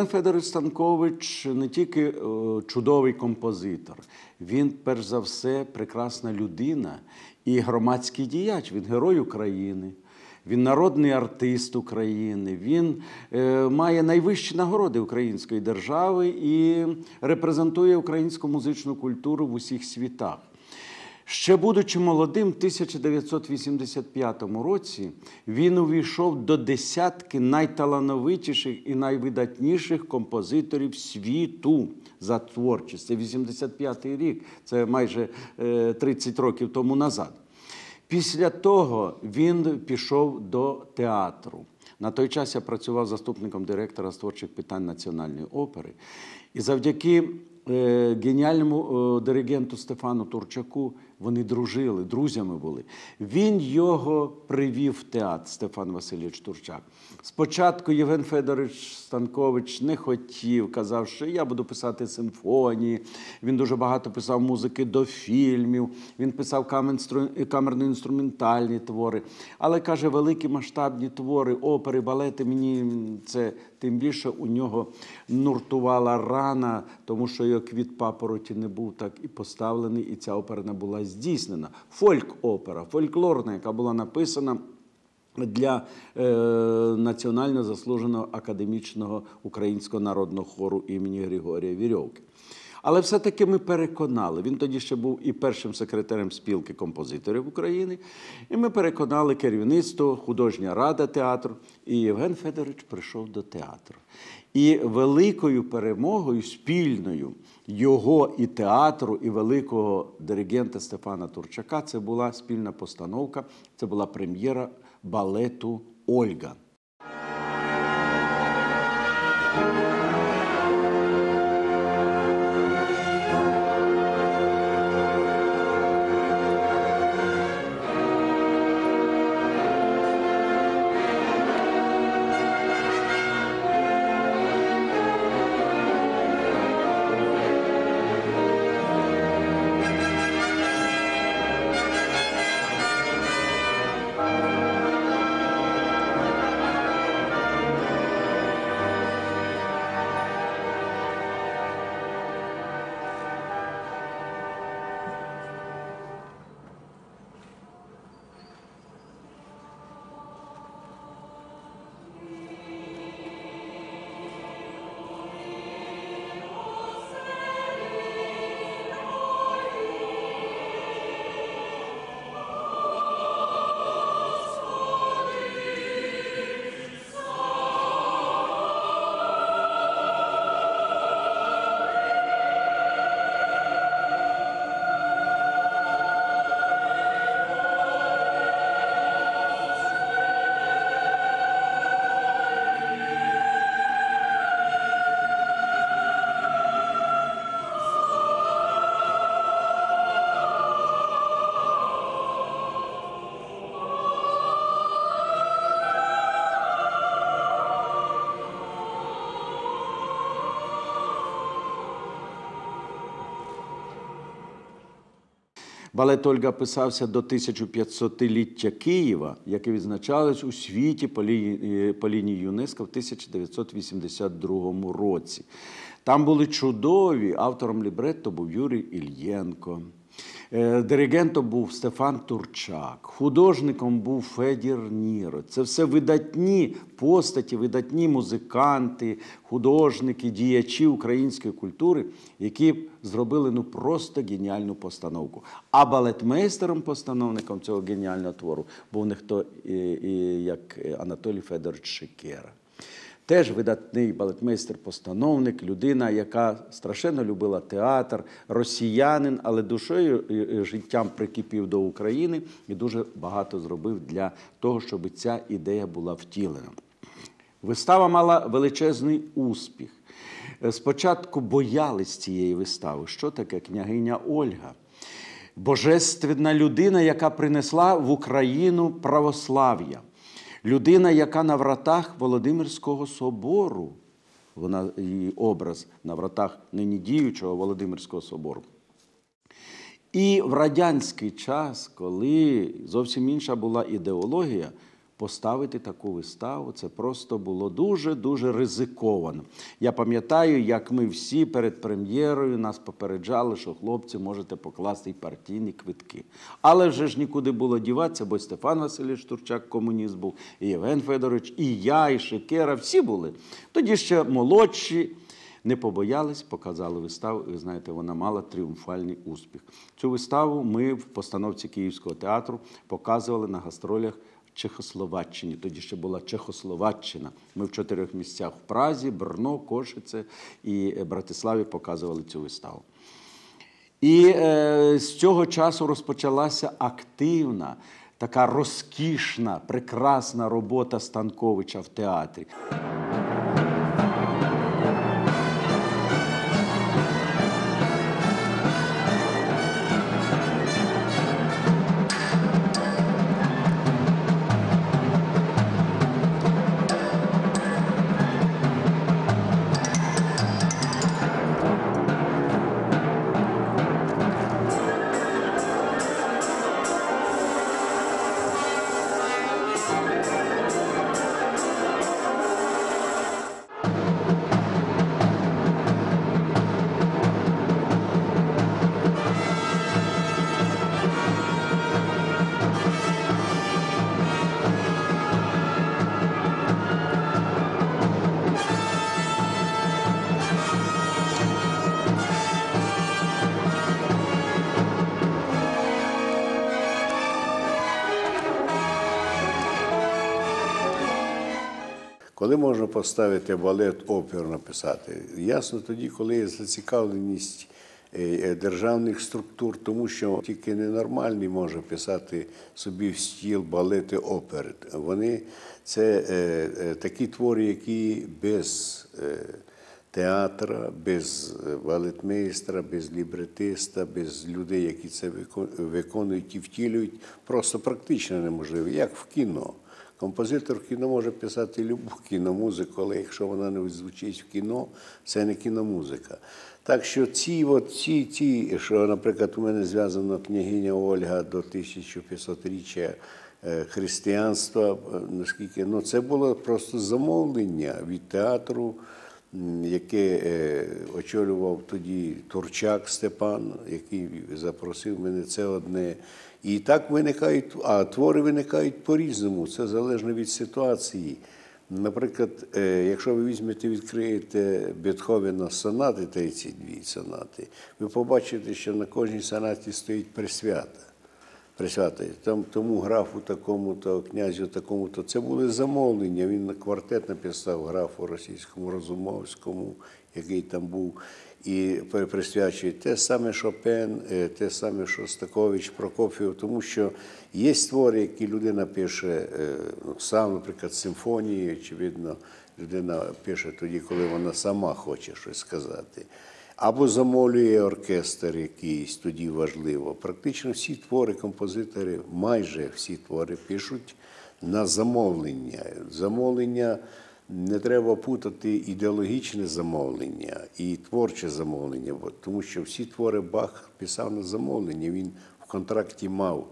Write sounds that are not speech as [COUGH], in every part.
Євген Федорович Станкович не тільки е, чудовий композитор, він, перш за все, прекрасна людина і громадський діяч. Він герой України. Він народний артист України, він е, має найвищі нагороди української держави і репрезентує українську музичну культуру в усіх світах. Ще будучи молодим, в 1985 році він увійшов до десятки найталановитіших і найвидатніших композиторів світу за творчість. Це 85-й рік, це майже е, 30 років тому назад. Після того він пішов до театру. На той час я працював заступником директора з творчих питань Національної опери. І завдяки е, геніальному е, диригенту Стефану Турчаку вони дружили, друзями були. Він його привів в театр, Стефан Васильович Турчак. Спочатку Євген Федорович Станкович не хотів, казав, що я буду писати симфонії. Він дуже багато писав музики до фільмів, він писав камерно-інструментальні твори. Але каже, великі масштабні твори, опери, балети, мені це тим більше у нього нуртувала рана, тому що його квіт папороті не був так і поставлений, і ця опера не була здійснена. Фольк-опера, фольклорна, яка була написана. Для е, національно заслуженого академічного українського народного хору імені Григорія Вірьовки. Але все-таки ми переконали. Він тоді ще був і першим секретарем спілки композиторів України. І ми переконали керівництво, художня рада театру. І Євген Федорович прийшов до театру. І великою перемогою спільною його і театру, і великого диригента Стефана Турчака це була спільна постановка, це була прем'єра балету Ольга. Балет Ольга писався до 1500-ліття Києва, яке відзначалось у світі по лінії, по лінії ЮНЕСКО в 1982 році. Там були чудові, автором лібретто був Юрій Ільєнко. Е, Диригентом був Стефан Турчак, художником був Федір Ніро. Це все видатні постаті, видатні музиканти, художники, діячі української культури, які зробили ну просто геніальну постановку. А балетмейстером-постановником цього геніального твору був не хто як Анатолій Федорович Шикера. Теж видатний балетмейстер-постановник, людина, яка страшенно любила театр, росіянин, але душою і життям прикипів до України і дуже багато зробив для того, щоб ця ідея була втілена. Вистава мала величезний успіх. Спочатку боялись цієї вистави. Що таке княгиня Ольга? Божественна людина, яка принесла в Україну православ'я. Людина, яка на вратах Володимирського собору, вона її образ на вратах нині діючого Володимирського собору. І в радянський час, коли зовсім інша була ідеологія, поставити таку виставу. Це просто було дуже дуже ризиковано. Я пам'ятаю, як ми всі перед прем'єрою нас попереджали, що хлопці можете покласти й партійні квитки. Але вже ж нікуди було діватися, бо Стефан Васильович Турчак комуніст був, і Євген Федорович, і я, і Шекера, всі були. Тоді ще молодші. Не побоялись, показали виставу. І ви знаєте, вона мала тріумфальний успіх. Цю виставу ми в постановці Київського театру показували на гастролях Чехословаччині. Тоді ще була Чехословаччина. Ми в чотирьох місцях в Празі, Брно, Кошице і Братиславі показували цю виставу. І е, з цього часу розпочалася активна, така розкішна, прекрасна робота Станковича в театрі. Коли можна поставити балет, оперу написати? Ясно тоді, коли є зацікавленість е, е, державних структур, тому що тільки ненормальний може писати собі в стіл балети опери. Вони це е, е, такі твори, які без е, театра, без балетмейстра, без лібретиста, без людей, які це виконують і втілюють, просто практично неможливо, як в кіно. Композитор кіно може писати любу кіномузику, але якщо вона не звучить в кіно, це не кіномузика. Так що ці, от, ці, ці, що, наприклад, у мене зв'язано княгиня Ольга до 1500-річчя е, християнства, е, наскільки ну, це було просто замовлення від театру, яке е, очолював тоді Турчак Степан, який запросив мене це одне. І так виникають, а твори виникають по-різному. Це залежно від ситуації. Наприклад, е, якщо ви візьмете, відкриєте Бетховена сонати, 32 сонати, ви побачите, що на кожній сонаті стоїть присвята. Присвята. Там, тому графу такому-то, князю такому-то. Це були замовлення. Він на квартет написав графу російському Розумовському, який там був, і при- присвячує те саме Шопен, е, те саме Шостакович, Прокоф'єв, тому що є твори, які людина пише е, ну, сам, наприклад, симфонії, очевидно, людина пише тоді, коли вона сама хоче щось сказати. Або замовлює оркестр якийсь, тоді важливо. Практично всі твори композитори, майже всі твори пишуть на замовлення. Замовлення не треба путати ідеологічне замовлення і творче замовлення, тому що всі твори Бах писав на замовлення. Він в контракті мав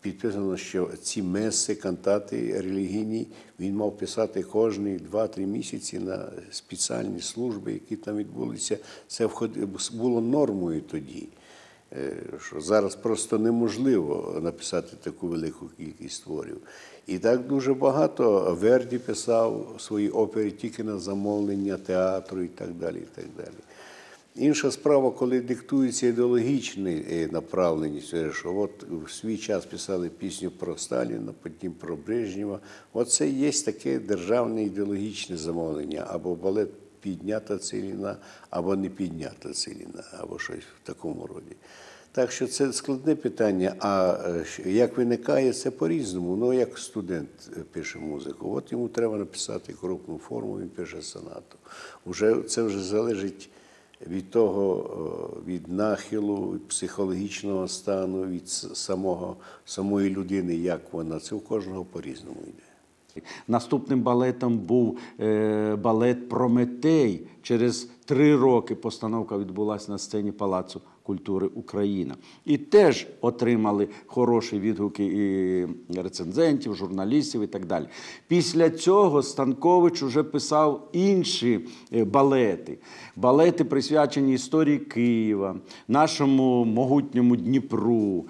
підписано, що ці меси, кантати релігійні він мав писати кожні 2-3 місяці на спеціальні служби, які там відбулися. Це було нормою тоді. Е, Що зараз просто неможливо написати таку велику кількість творів. І так дуже багато Верді писав свої опери тільки на замовлення театру і так далі. І так далі. Інша справа, коли диктується ідеологічне е, направленість, е, що от в свій час писали пісню про Сталіна, потім про Брежнєва. Оце є таке державне ідеологічне замовлення, або балет піднята ціліна, або не піднята ціліна, або щось в такому роді. Так що це складне питання. А е, як виникає це по-різному. Ну, як студент пише музику, от йому треба написати крупну форму, він пише сонату. Уже, це вже залежить від того, е, від нахилу, від психологічного стану, від самого, самої людини, як вона. Це у кожного по-різному йде. Наступним балетом був е, балет Прометей через три роки постановка відбулася на сцені Палацу культури Україна. І теж отримали хороші відгуки і рецензентів, журналістів і так далі. Після цього Станкович вже писав інші е, балети. Балети присвячені історії Києва, нашому могутньому Дніпру,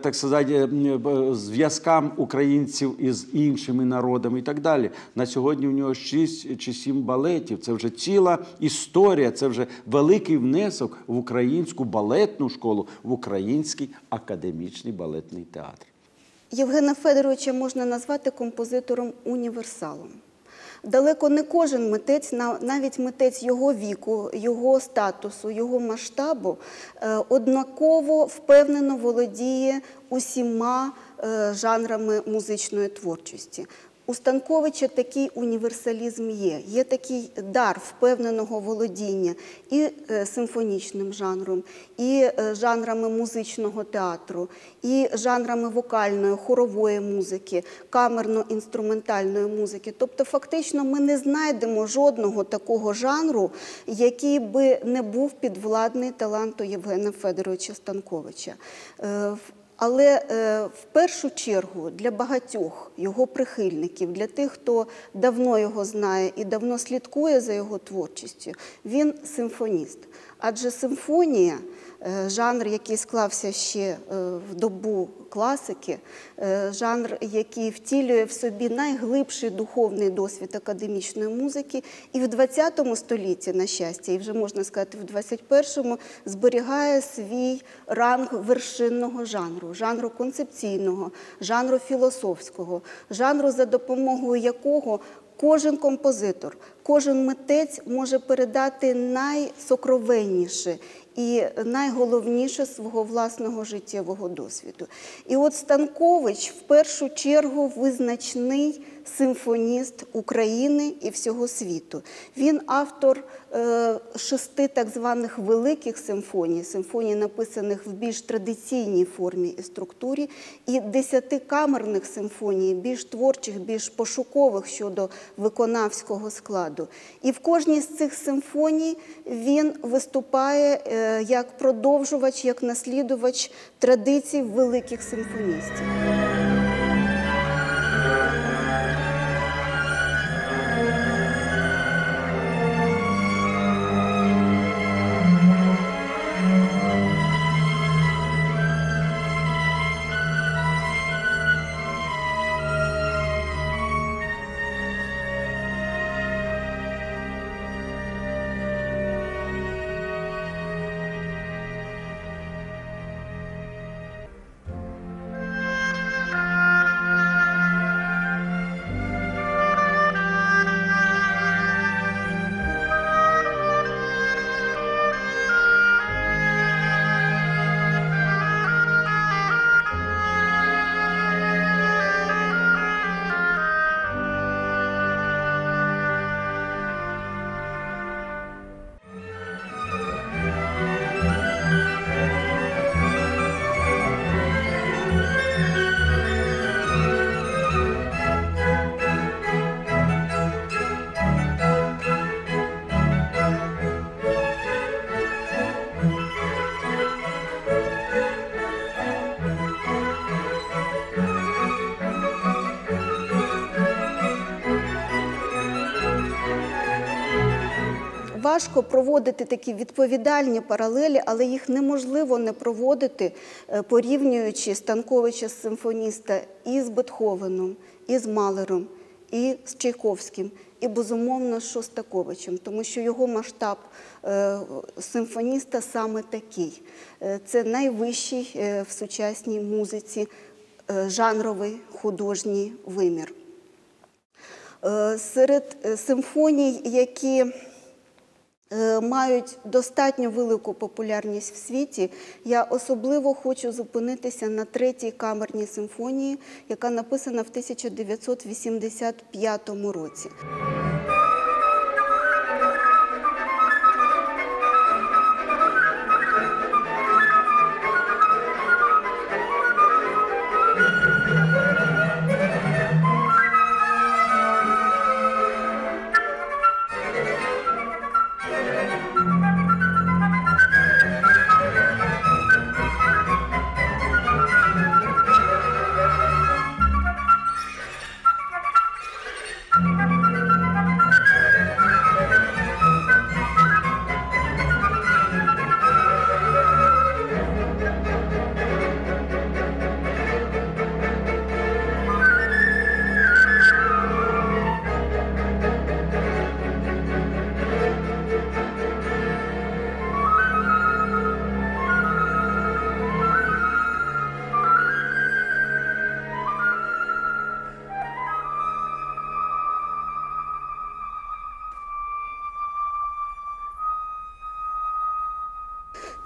так сказати, е, е, зв'язкам українців із іншими народами і так далі. На сьогодні у нього 6 чи 7 балетів. Це вже ціла історія, це вже великий внесок в українську балетну школу, в український академічний балетний театр. Євгена Федоровича можна назвати композитором універсалом. Далеко не кожен митець, навіть митець його віку, його статусу, його масштабу, е, однаково впевнено володіє усіма е, жанрами музичної творчості. У Станковича такий універсалізм є. Є такий дар впевненого володіння і е, симфонічним жанром, і е, жанрами музичного театру, і жанрами вокальної, хорової музики, камерно-інструментальної музики. Тобто, фактично, ми не знайдемо жодного такого жанру, який би не був підвладний таланту Євгена Федоровича Станковича. Але е, в першу чергу для багатьох його прихильників, для тих, хто давно його знає і давно слідкує за його творчістю, він симфоніст. Адже симфонія, е, жанр, який склався ще е, в добу класики, е, жанр, який втілює в собі найглибший духовний досвід академічної музики, і в ХХ столітті, на щастя, і вже можна сказати, в 21-му зберігає свій ранг вершинного жанру, жанру концепційного, жанру філософського, жанру, за допомогою якого Кожен композитор, кожен митець може передати найсокровенніше і найголовніше свого власного життєвого досвіду. І от Станкович в першу чергу визначний симфоніст України і всього світу. Він автор е, шести так званих великих симфоній, симфоній, написаних в більш традиційній формі і структурі, і десяти камерних симфоній, більш творчих, більш пошукових щодо виконавського складу. І в кожній з цих симфоній він виступає е, як продовжувач, як наслідувач традицій великих симфоністів. Важко проводити такі відповідальні паралелі, але їх неможливо не проводити, е, порівнюючи Станковича симфоніста і з Бетховеном, і з Малером, і з Чайковським, і безумовно з Шостаковичем, тому що його масштаб е, симфоніста саме такий. Е, Це найвищий в сучасній музиці жанровий художній вимір. Серед симфоній, які мають достатньо велику популярність в світі, я особливо хочу зупинитися на третій камерній симфонії, яка написана в 1985 році.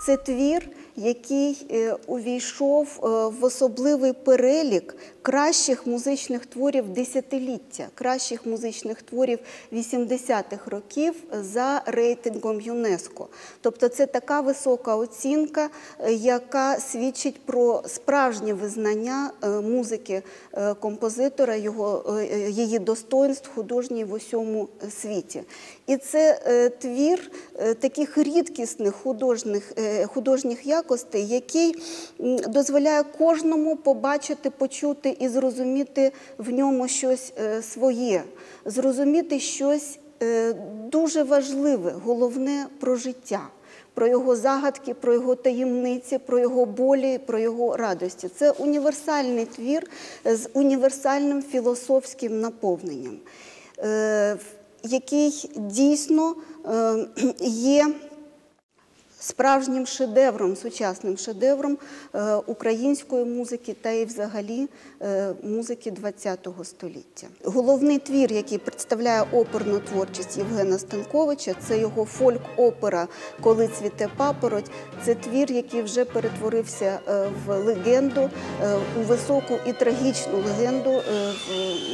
Це твір, який е, увійшов е, в особливий перелік кращих музичних творів десятиліття, кращих музичних творів 80-х років за рейтингом ЮНЕСКО. Тобто це така висока оцінка, е, яка свідчить про справжнє визнання музики композитора, його, її достоинств художній в усьому світі. І це твір таких рідкісних художніх, художніх якостей, який дозволяє кожному побачити, почути і зрозуміти в ньому щось е, своє, зрозуміти щось е, дуже важливе, головне про життя. Про його загадки, про його таємниці, про його болі, про його радості. Це універсальний твір з універсальним філософським наповненням, е, який дійсно [CLEARS THROAT] є справжнім шедевром, сучасним шедевром е, української музики та і взагалі е, музики ХХ століття. Головний твір, який представляє оперну творчість Євгена Станковича, це його фольк-опера Коли цвіте папороть. Це твір, який вже перетворився е, в легенду, у високу і трагічну легенду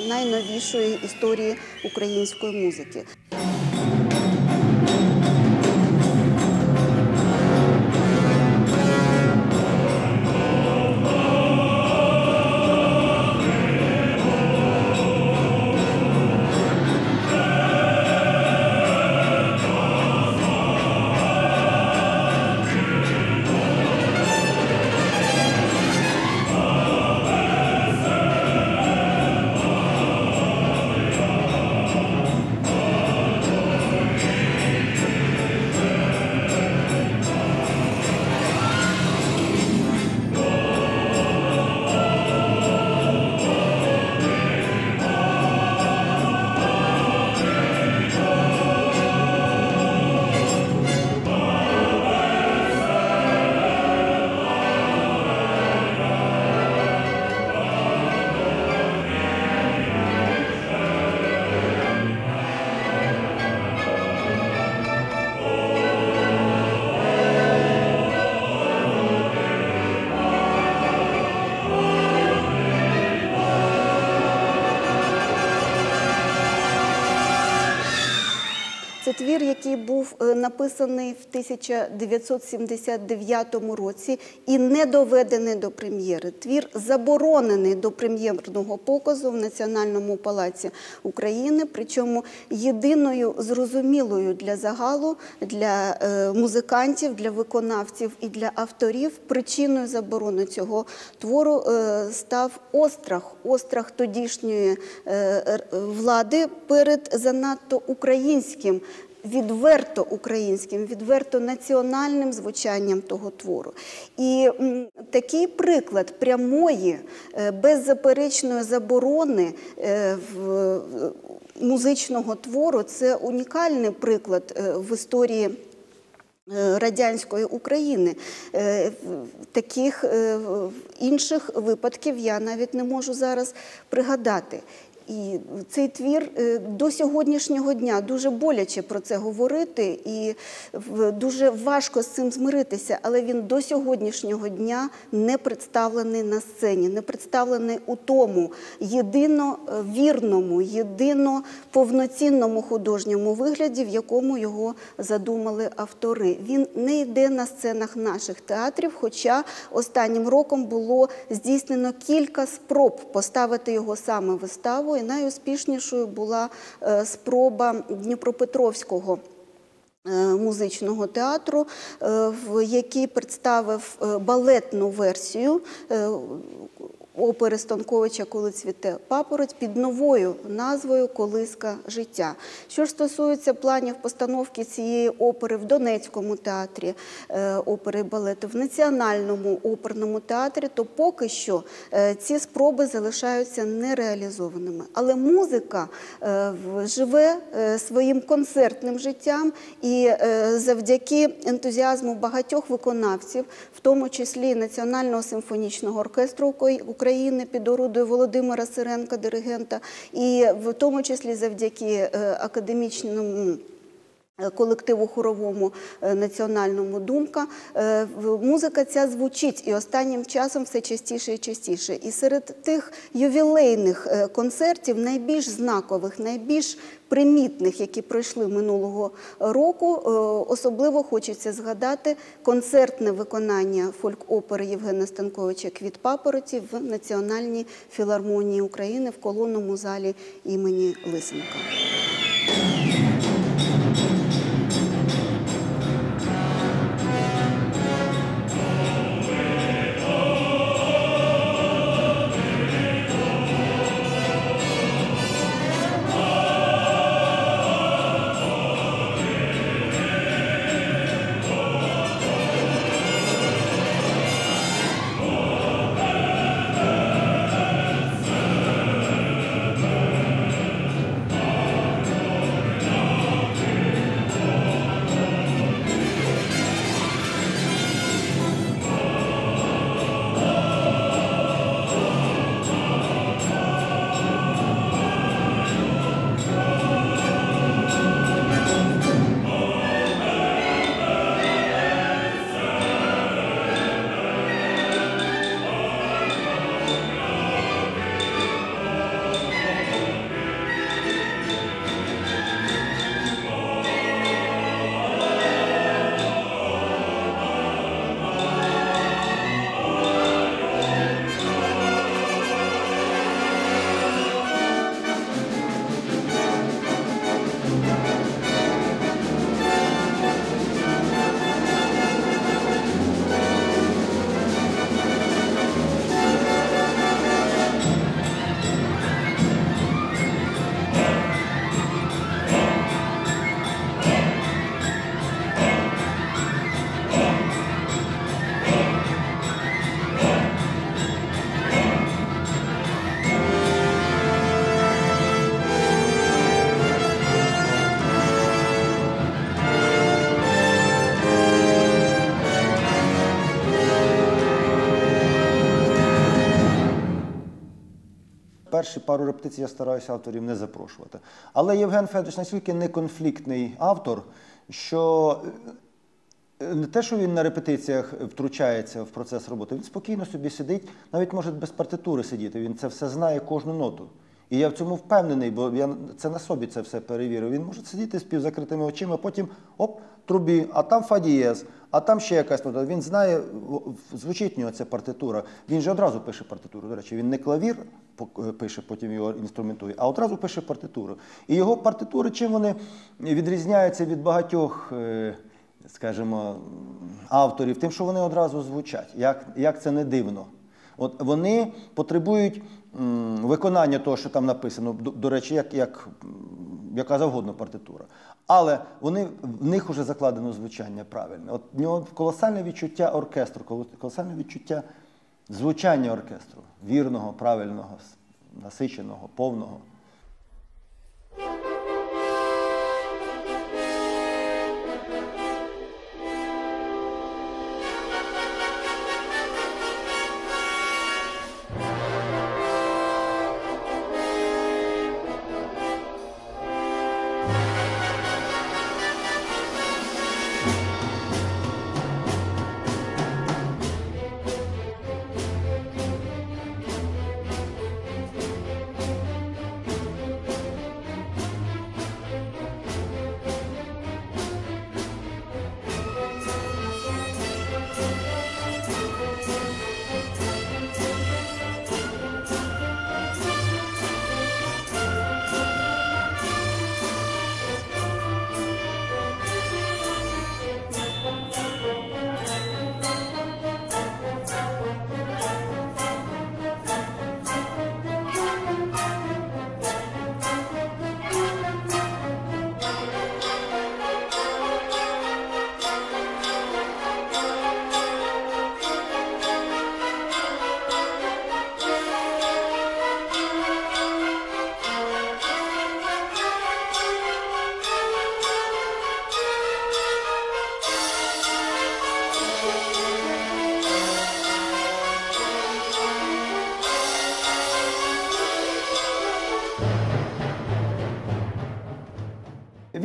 найновішої історії української музики. Твір, який був е, написаний в 1979 році і не доведений до прем'єри. Твір заборонений до прем'єрного показу в Національному палаці України. Причому єдиною зрозумілою для загалу, для е, музикантів, для виконавців і для авторів причиною заборони цього твору е, став острах, острах тодішньої влади перед занадто українським відверто українським, відверто національним звучанням того твору. І такий приклад прямої, е, беззаперечної заборони е, е, музичного твору це унікальний приклад в історії. Радянської України таких інших випадків я навіть не можу зараз пригадати. І цей твір е, до сьогоднішнього дня дуже боляче про це говорити, і дуже важко з цим змиритися, але він до сьогоднішнього дня не представлений на сцені, не представлений у тому єдино е, вірному, єдино повноцінному художньому вигляді, в якому його задумали автори. Він не йде на сценах наших театрів, хоча останнім роком було здійснено кілька спроб поставити його саме виставу, і найуспішнішою була е, спроба Дніпропетровського. е, Музичного театру, е, в який представив балетну версію опери Станковича Коли цвіте папороть під новою назвою Колиска життя. Що ж стосується планів постановки цієї опери в Донецькому театрі е, опери і балету, в Національному оперному театрі, то поки що е, ці спроби залишаються нереалізованими. Але музика е, живе своїм концертним життям і завдяки ентузіазму багатьох виконавців, в тому числі Національного симфонічного оркестру Уко- України під орудою Володимира Сиренка, диригента, і в тому числі завдяки е, академічному колективу хоровому е, національному думка. Е, Музика ця звучить і останнім часом все частіше і частіше. І серед тих ювілейних е, концертів, найбільш знакових, найбільш примітних, які пройшли минулого року, е, особливо хочеться згадати концертне виконання фольк-опери Євгена Станковича Квіт папороті в Національній філармонії України в колонному залі імені Лисенка. Перші пару репетицій я стараюся авторів не запрошувати. Але Євген Федорович настільки неконфліктний автор, що е, не те, що він на репетиціях втручається в процес роботи, він спокійно собі сидить, навіть може без партитури сидіти. Він це все знає кожну ноту. І я в цьому впевнений, бо я це на собі це все перевірив. Він може сидіти з півзакритими очима, потім оп, трубі, а там фа дієз, а там ще якась нота. Він знає, звучить в нього ця партитура. Він же одразу пише партитуру. До речі, він не клавір пише, потім його інструментує, а одразу пише партитуру. І його партитури, чим вони відрізняються від багатьох. е, Скажімо, авторів, тим, що вони одразу звучать, як, як це не дивно. От вони потребують виконання того, що там написано, до, до речі, як, як яка завгодно партитура. Але вони, в них вже закладено звучання правильне. От в нього колосальне відчуття оркестру, колосальне відчуття звучання оркестру, вірного, правильного, насиченого, повного.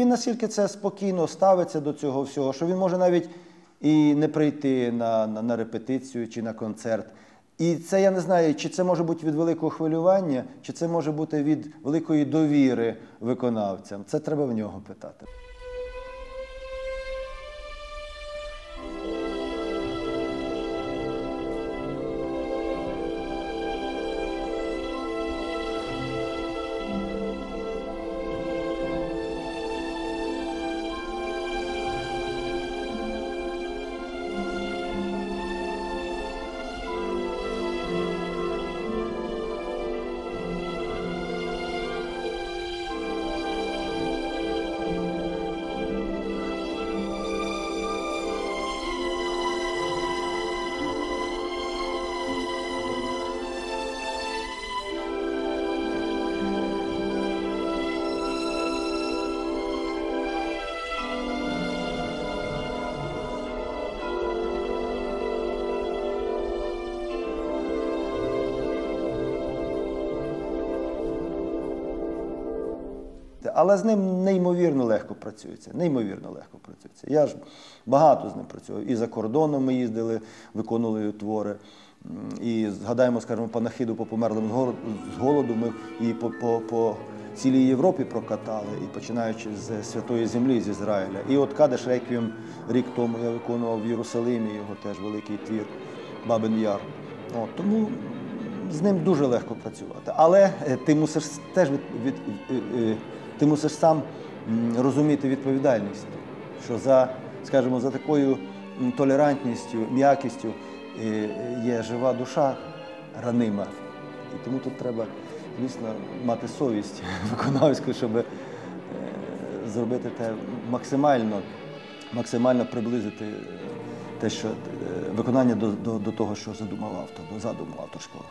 Він настільки це спокійно ставиться до цього всього, що він може навіть і не прийти на, на, на репетицію чи на концерт. І це я не знаю, чи це може бути від великого хвилювання, чи це може бути від великої довіри виконавцям. Це треба в нього питати. Але з ним неймовірно легко працюється. Неймовірно легко працюється. Я ж багато з ним працював. І за кордоном ми їздили, виконували твори. І згадаємо, скажімо, панахиду по померлим з голоду. Ми і по, по, по цілій Європі прокатали, і починаючи з Святої Землі, з Ізраїля. І от Кадеш Реквієм рік тому я виконував в Єрусалимі, його теж великий твір Бабин Яр. От, тому з ним дуже легко працювати. Але е, ти мусиш теж від, від, е, е, ти мусиш сам розуміти відповідальність, що за, скажімо, за такою толерантністю, м'якістю е, є жива душа ранима. І тому тут треба, звісно, мати совість [LAUGHS] виконавську, щоб е, зробити те максимально, максимально приблизити е, те, що виконання до, до, до того, що задумав автор, до задуму авторського.